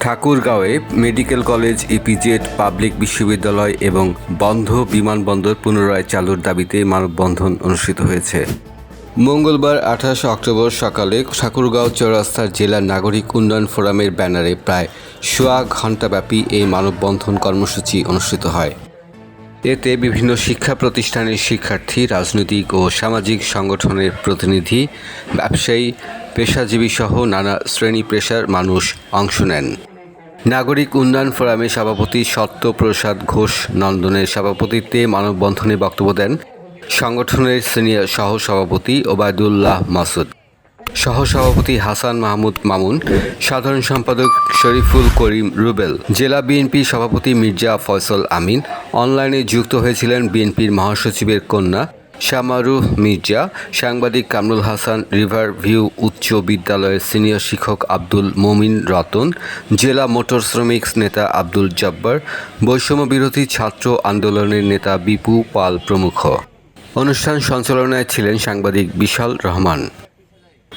ঠাকুরগাঁওয়ে medical college, EPZ, public বিশ্ববিদ্যালয় এবং বন্ধ বিমানবন্দর পুনরায় চালুর দাবিতে মানববন্ধন অনুষ্ঠিত হয়েছে। মঙ্গলবার আঠাশে অক্টোবর সকালে ঠাকুরগাঁও চৌরাস্তার জেলা নাগরিক উন্নয়ন ফোরামের ব্যানারে প্রায় সোয়া ঘণ্টাব্যাপী এই মানববন্ধন কর্মসূচি অনুষ্ঠিত হয়। এতে বিভিন্ন শিক্ষা প্রতিষ্ঠানের শিক্ষার্থী, রাজনৈতিক ও সামাজিক সংগঠনের প্রতিনিধি, ব্যবসায়ী, পেশাজীবী সহ নানা শ্রেণি পেশার মানুষ অংশ নেন। নাগরিক উন্নয়ন ফোরামের সভাপতি সত্যপ্রসাদ ঘোষ নন্দনের সভাপতিত্বে মানববন্ধনে বক্তব্য দেন সংগঠনের সিনিয়র সহ সভাপতি ওবায়দুল্লাহ মাসুদ। সহসভাপতি হাসান মাহমুদ মামুন, সাধারণ সম্পাদক শরীফুল করিম রুবেল, জেলা বিএনপি সভাপতি মির্জা ফয়সল আমিন, অনলাইনে যুক্ত হয়েছিলেন বিএনপির মহাসচিবের কন্যা শামারুহ মির্জা, সাংবাদিক কামরুল হাসান, রিভার ভিউ উচ্চ বিদ্যালয়ের সিনিয়র শিক্ষক আব্দুল মমিন রতন, জেলা মোটর শ্রমিক নেতা আব্দুল জব্বার, বৈষম্য বিরোধী ছাত্র আন্দোলনের নেতা বিপু পাল প্রমুখ। অনুষ্ঠান সঞ্চালনায় ছিলেন সাংবাদিক বিশাল রহমান।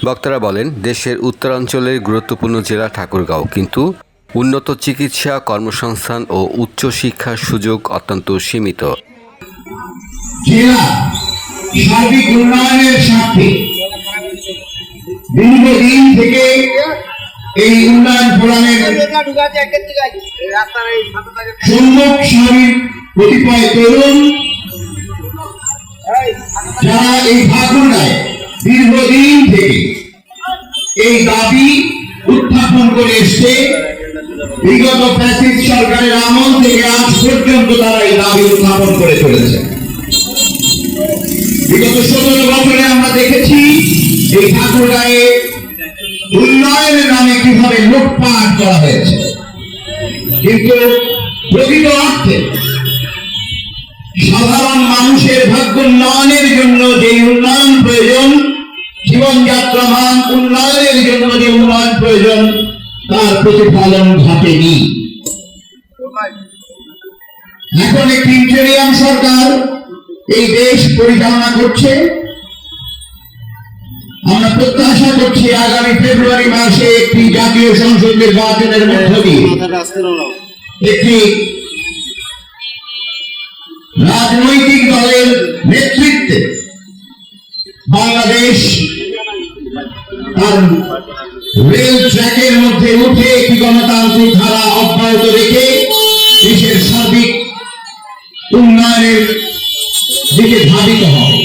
বক্তারা বলেন, দেশের উত্তরাঞ্চলের গুরুত্বপূর্ণ জেলা ঠাকুরগাঁও, কিন্তু উন্নত চিকিৎসা, কর্মসংস্থান ও উচ্চশিক্ষার সুযোগ অত্যন্ত সীমিত। যারা এই দীর্ঘদিন থেকে এই দাবি উত্থাপন করে এসছে। বিগত প্যাসিস সরকারের আমল থেকে আজ পর্যন্ত তারা এই দাবি উত্থাপন করে চলেছে। বিগত সতেরো বছরে আমরা দেখেছি এই ঠাকুরগাঁয়ে উন্নয়নের নামে কীভাবে লুটপাট করা হয়েছে। কিন্তু প্রকৃত অর্থে সাধারণ মানুষের ভাগ্য উন্নয়নের জন্য যে উন্নয়ন প্রয়োজন জীবনযাত্রা মান উন্নয়নের জন্য যে উন্নয়ন প্রয়োজন, তার প্রতিফলন ঘটেনি। এখন একটি ইন্টেরিয়াম সরকার এই দেশ পরিচালনা করছে। আমরা প্রত্যাশা করছি আগামী ফেব্রুয়ারি মাসে একটি জাতীয় সংসদ নির্বাচনের মধ্য দিয়ে একটি রাজনৈতিক দলের নেতৃত্বে বাংলাদেশ রেল ট্র্যাকের মধ্যে উঠে একটি গণতান্ত্রিক ধারা অব্যাহত রেখে দেশের সার্বিক উন্নয়নের দিকে ধাবিত হবে।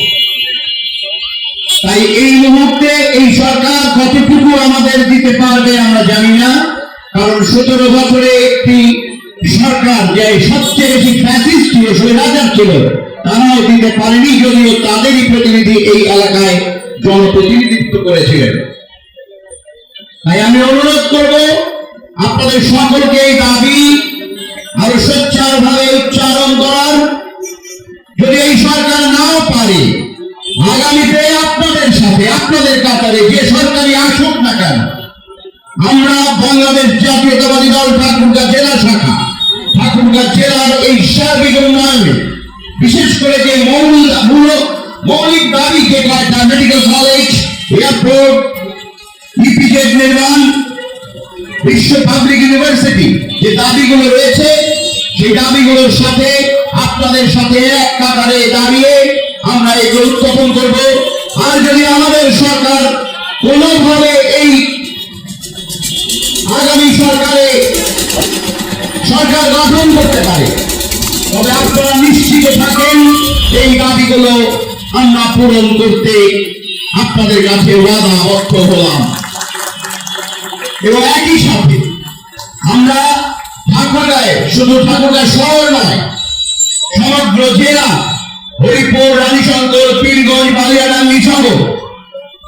তাই এই মুহূর্তে এই সরকার কতটুকু আমাদের দিতে পারবে আমরা জানি না, কারণ সতেরো বছরে একটি সরকার যে সবচেয়ে বেশি ফ্যাসিস্ট ছিল, স্বৈরাচার ছিল তারাও দিতে পারেনি, যদিও তাদেরই প্রতিনিধি এই এলাকায় জনপ্রতিনিধিত্ব করেছিলেন। তাই আমি অনুরোধ করব, আপনাদের সকলকে এই দাবি আরও সোচ্চার ভাবে উচ্চারণ করার। যদি এই সরকার নাও পারে, আগামীতে আপনাদের সাথে, আপনাদের কাতারে যে সরকারি আসুক না কেন, আমরা বাংলাদেশ জাতীয়তাবাদী দল ঠাকুরগাঁ জেলা শাখা, ঠাকুরগাঁ জেলার এই সার্বিক উন্নয়নে, বিশেষ করে যে মৌলিক মূল- মৌলিক দাবি যে কয়টা মেডিকেল কলেজ এয়ারপোর্ট ইপিজেড নির্মাণ বিশ্ব পাবলিক ইউনিভার্সিটি যে দাবিগুলো রয়েছে, সেই দাবিগুলোর সাথে আপনাদের সাথে এক কাতারে দাঁড়িয়ে আমরা এগুলো উত্থাপন করব। আর যদি আমাদের সরকার কোনোভাবে এই আগামী সরকারে সরকার গঠন করতে পারে, তবে আপনারা নিশ্চিত থাকেন, এই দাবিগুলো আমরা পূরণ করতে আপনাদের কাছে ওয়াদাবদ্ধ হলাম। এবং একই সাথে আমরা ঠাকুরগাঁয়ে, শুধু ঠাকুরগাঁ শহর নয়, সমগ্র জেলা, হরিপুর, রানীশঙ্কর, পীরগঞ্জ বালিয়াডাঙ্গি সহ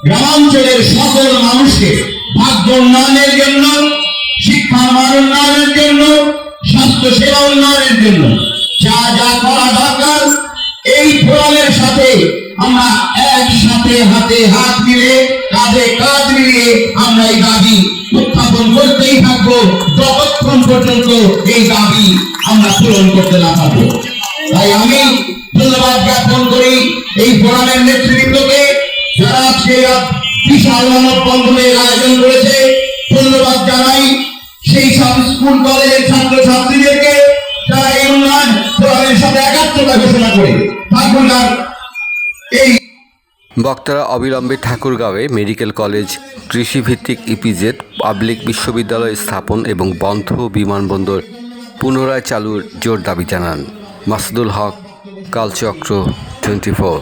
গ্রামাঞ্চলের সকল মানুষকে ভাগ্য উন্নয়নের জন্য শিক্ষার মান উন্নয়নের জন্য, স্বাস্থ্য সেবা উন্নয়নের জন্য যা যা করা দরকার, এই ফোরামের সাথে আমরা একসাথে হাতে হাত মিলে মিলিয়ে আমরা এই দাবি উত্থাপন করতেই থাকব। যতক্ষণ পর্যন্ত এই দাবি আমরা পূরণ করতে না পারব। তাই আমি ধন্যবাদ জ্ঞাপন করি এই ফোরামের নেতৃবৃন্দকে, যারা আজকে বিশাল মানববন্ধনের আয়োজন করেছে। ধন্যবাদ জানাই সেই সব স্কুল, কলেজের ছাত্র ছাত্রীদেরকে যারা এই উন্নয়ন প্রোগ্রামের সাথে একাত্মতা ঘোষণা করে। ঠাকুরগাঁর এই বক্তারা অবিলম্বে ঠাকুরগাঁওয়ে মেডিকেল কলেজ, কৃষিভিত্তিক ইপিজেড, পাবলিক বিশ্ববিদ্যালয় স্থাপন এবং বন্ধ বিমানবন্দর পুনরায় চালুর জোর দাবি জানান মাসুদুল হক, কালচক্র টোয়েন্টি ফোর